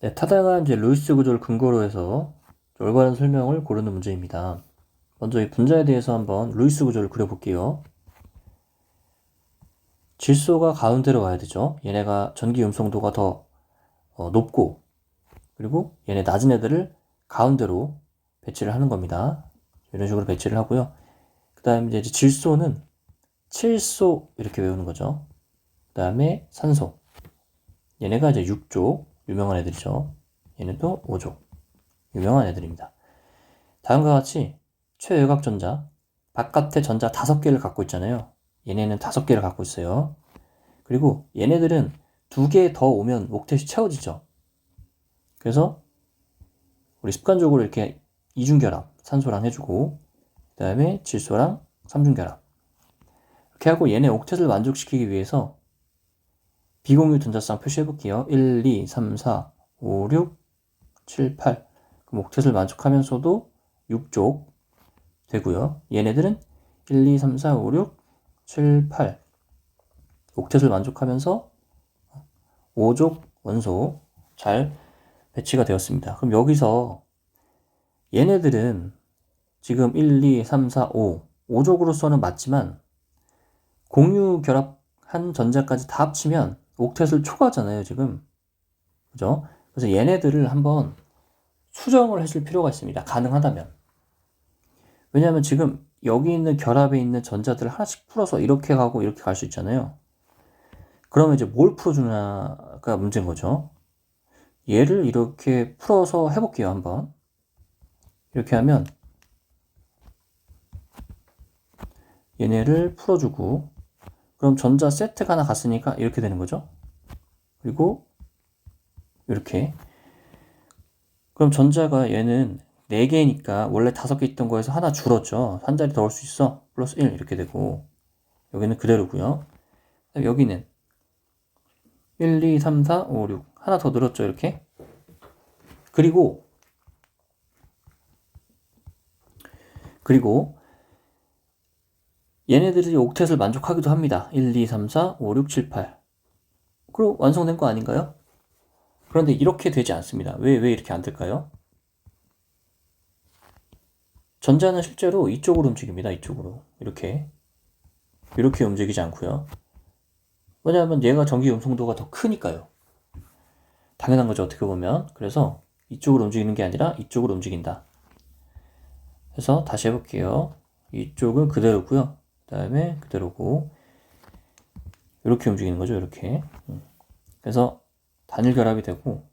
네, 타당한 이제 루이스 구조를 근거로 해서 올바른 설명을 고르는 문제입니다. 먼저 이 분자에 대해서 한번 루이스 구조를 그려볼게요. 질소가 가운데로 와야 되죠. 얘네가 전기 음성도가 더 어, 높고 그리고 얘네 낮은 애들을 가운데로 배치를 하는 겁니다. 이런 식으로 배치를 하고요. 그 다음에 이제 질소는 7소 이렇게 외우는 거죠. 그 다음에 산소. 얘네가 이제 6족 유명한 애들이죠. 얘네도 5족 유명한 애들입니다. 다음과 같이 최외곽 전자 바깥에 전자 5개를 갖고 있잖아요. 얘네는 5개를 갖고 있어요. 그리고 얘네들은 2개 더 오면 옥텟이 채워지죠. 그래서 우리 습관적으로 이렇게 이중결합 산소랑 해주고 그 다음에 질소랑 삼중결합 이렇게 하고 얘네 옥텟을 만족시키기 위해서 비공유 전자쌍 표시해 볼게요. 1, 2, 3, 4, 5, 6, 7, 8 그럼 옥텟을 만족하면서도 6족 되고요. 얘네들은 1, 2, 3, 4, 5, 6, 7, 8 옥텟을 만족하면서 5족 원소 잘 배치가 되었습니다. 그럼 여기서 얘네들은 지금 1, 2, 3, 4, 5 5족으로서는 맞지만 공유 결합한 전자까지 다 합치면 옥텟을 초과하잖아요, 지금. 그죠? 그래서 얘네들을 한번 수정을 해줄 필요가 있습니다. 가능하다면. 왜냐하면 지금 여기 있는 결합에 있는 전자들을 하나씩 풀어서 이렇게 가고 이렇게 갈 수 있잖아요. 그러면 이제 뭘 풀어주나가 문제인 거죠. 얘를 이렇게 풀어서 해볼게요, 한번. 이렇게 하면 얘네를 풀어주고 그럼 전자 세트가 하나 갔으니까 이렇게 되는 거죠. 그리고 이렇게 그럼 전자가 얘는 4개니까 원래 5개 있던 거에서 하나 줄었죠. 한 자리 더 올 수 있어. 플러스 1 이렇게 되고 여기는 그대로고요. 여기는 1, 2, 3, 4, 5, 6 하나 더 늘었죠. 이렇게 그리고 그리고 얘네들이 옥텟을 만족하기도 합니다. 1, 2, 3, 4, 5, 6, 7, 8. 그럼 완성된 거 아닌가요? 그런데 이렇게 되지 않습니다. 왜, 왜 이렇게 안 될까요? 전자는 실제로 이쪽으로 움직입니다. 이쪽으로. 이렇게. 이렇게 움직이지 않고요. 왜냐하면 얘가 전기 음성도가 더 크니까요. 당연한 거죠. 어떻게 보면. 그래서 이쪽으로 움직이는 게 아니라 이쪽으로 움직인다. 그래서 다시 해볼게요. 이쪽은 그대로고요. 그 다음에 그대로고 이렇게 움직이는 거죠. 이렇게. 음. 그래서 단일 결합이 되고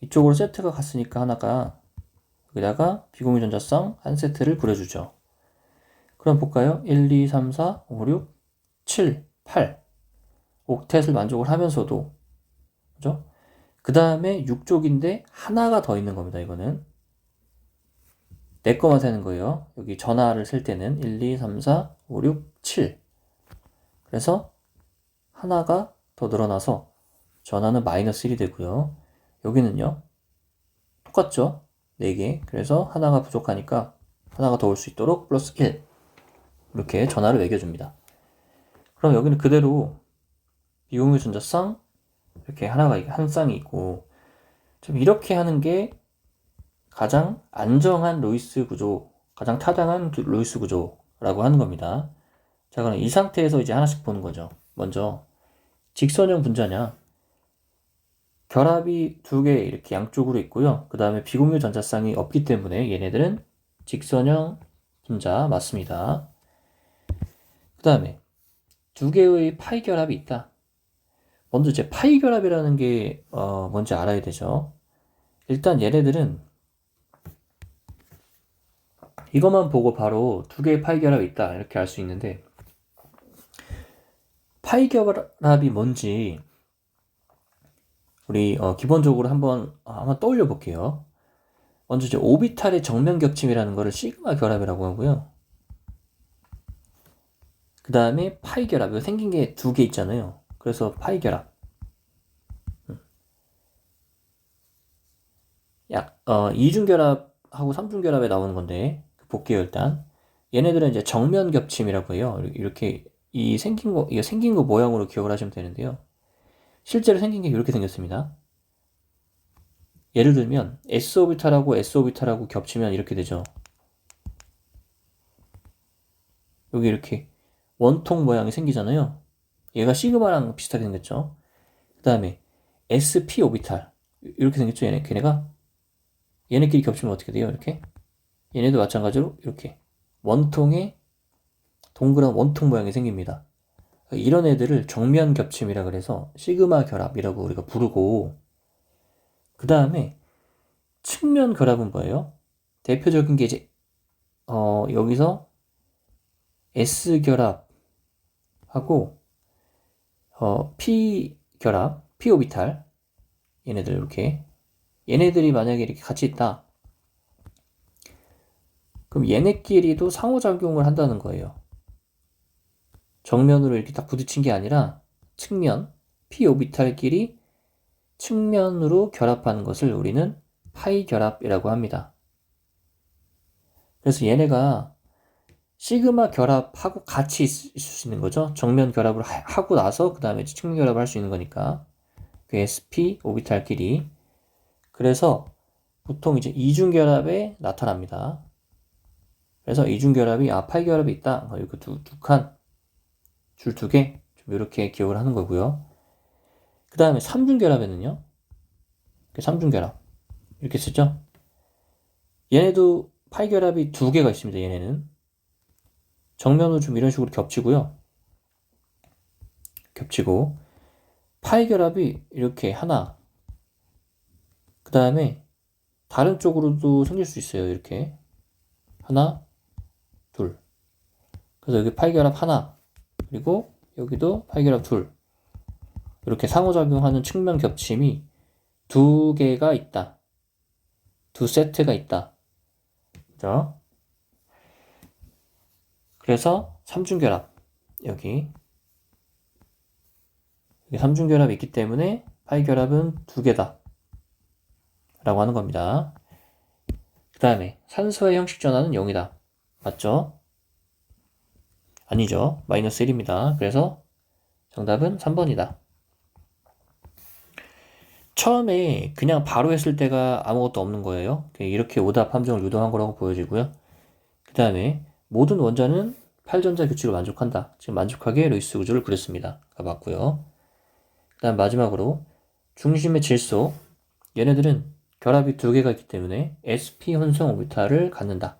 이쪽으로 세트가 갔으니까 하나가 여기다가 비공유 전자쌍 한 세트를 그려주죠. 그럼 볼까요? 1, 2, 3, 4, 5, 6, 7, 8 옥텟을 만족을 하면서도 그죠? 그 다음에 6족인데 하나가 더 있는 겁니다. 이거는 내 거만 세는 거예요. 여기 전화를 셀 때는 1, 2, 3, 4, 5, 6, 7. 그래서 하나가 더 늘어나서 전화는 마이너스 1이 되고요. 여기는요. 똑같죠? 4개. 그래서 하나가 부족하니까 하나가 더 올 수 있도록 플러스 1. 이렇게 전화를 매겨줍니다. 그럼 여기는 그대로 비공유 전자 쌍 이렇게 하나가 한 쌍이 있고 좀 이렇게 하는 게 가장 안정한 로이스 구조, 가장 타당한 로이스 구조라고 하는 겁니다. 자, 그럼 이 상태에서 이제 하나씩 보는 거죠. 먼저, 직선형 분자냐? 결합이 두 개 이렇게 양쪽으로 있고요. 그 다음에 비공유 전자쌍이 없기 때문에 얘네들은 직선형 분자 맞습니다. 그 다음에 두 개의 파이 결합이 있다. 먼저 이제 파이 결합이라는 게 어, 뭔지 알아야 되죠. 일단 얘네들은 이것만 보고 바로 두 개의 파이 결합이 있다 이렇게 알 수 있는데 파이 결합이 뭔지 우리 어, 기본적으로 한번 어, 한번 떠올려 볼게요. 먼저 이제 오비탈의 정면 겹침이라는 것을 시그마 결합이라고 하고요. 그 다음에 파이 결합 이거 생긴 게 두 개 있잖아요. 그래서 파이 결합. 음. 약 어, 이중 결합하고 삼중 결합에 나오는 건데 일단 얘네들은 이제 정면 겹침이라고 해요 이렇게 이 생긴 거 이거 생긴 거 모양으로 기억을 하시면 되는데요 실제로 생긴 게 이렇게 생겼습니다 예를 들면 s 오비탈하고 s 오비탈하고 겹치면 이렇게 되죠. 여기 이렇게 원통 모양이 생기잖아요. 얘가 시그마랑 비슷하게 생겼죠. 그 다음에 sp 오비탈 이렇게 생겼죠. 얘네 걔네가 얘네끼리 겹치면 어떻게 돼요? 이렇게 얘네도 마찬가지로 이렇게 원통의 동그란 원통 모양이 생깁니다. 이런 애들을 정면 겹침이라 그래서 시그마 결합이라고 우리가 부르고 그 다음에 측면 결합은 뭐예요? 대표적인 게 이제 어 여기서 S 결합하고 어 P 결합, P 오비탈 얘네들 이렇게 얘네들이 만약에 이렇게 같이 있다. 그럼 얘네끼리도 상호작용을 한다는 거예요. 정면으로 이렇게 딱 부딪힌 게 아니라 측면, P 오비탈끼리 측면으로 결합하는 것을 우리는 파이 결합이라고 합니다. 그래서 얘네가 시그마 결합하고 같이 있- 있을 수 있는 거죠. 정면 결합을 하- 하고 나서 그 다음에 측면 결합을 할 수 있는 거니까 그 SP 오비탈끼리 그래서 보통 이제 이중 결합에 나타납니다. 그래서 이중 결합이 아 파이 결합이 있다. 어, 이렇게 두 두 칸, 줄 두 개, 좀 이렇게 기억을 하는 거고요. 그 다음에 삼중 결합에는요. 삼중 결합 이렇게 쓰죠. 얘네도 파이 결합이 두 개가 있습니다. 얘네는 정면으로 좀 이런 식으로 겹치고요. 겹치고 파이 결합이 이렇게 하나. 그 다음에 다른 쪽으로도 생길 수 있어요. 이렇게 하나, 둘. 그래서 여기 파이 결합 하나, 그리고 여기도 파이 결합 둘. 이렇게 상호작용하는 측면 겹침이 두 개가 있다. 두 세트가 있다. 그죠? 그래서 삼중결합 여기 여기 삼중결합이 있기 때문에 파이결합은 두 개다 라고 하는 겁니다. 그 다음에 산소의 형식 전환은 0이다. 맞죠? 아니죠. 마이너스 1입니다. 그래서 정답은 3번이다. 처음에 그냥 바로 했을 때가 아무것도 없는 거예요. 이렇게 오답 함정을 유도한 거라고 보여지고요. 그 다음에 모든 원자는 8전자 규칙을 만족한다. 지금 만족하게 루이스 구조를 그렸습니다. 가 맞고요. 그 다음 마지막으로 중심의 질소 얘네들은 결합이 두 개가 있기 때문에 sp 혼성 오비탈을 갖는다.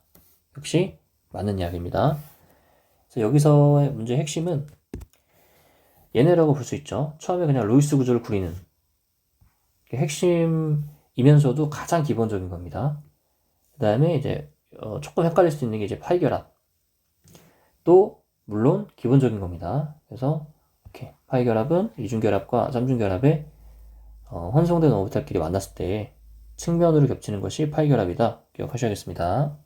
역시 맞는 이야기입니다. 여기서의 문제의 핵심은 얘네라고 볼 수 있죠. 처음에 그냥 루이스 구조를 그리는 핵심이면서도 가장 기본적인 겁니다. 그 다음에 이제 어, 조금 헷갈릴 수 있는 게 이제 파이 결합. 또 물론 기본적인 겁니다. 그래서 이렇게 파이 결합은 이중 결합과 삼중 결합의 어, 혼성된 오비탈끼리 만났을 때 측면으로 겹치는 것이 파이 결합이다. 기억하셔야겠습니다.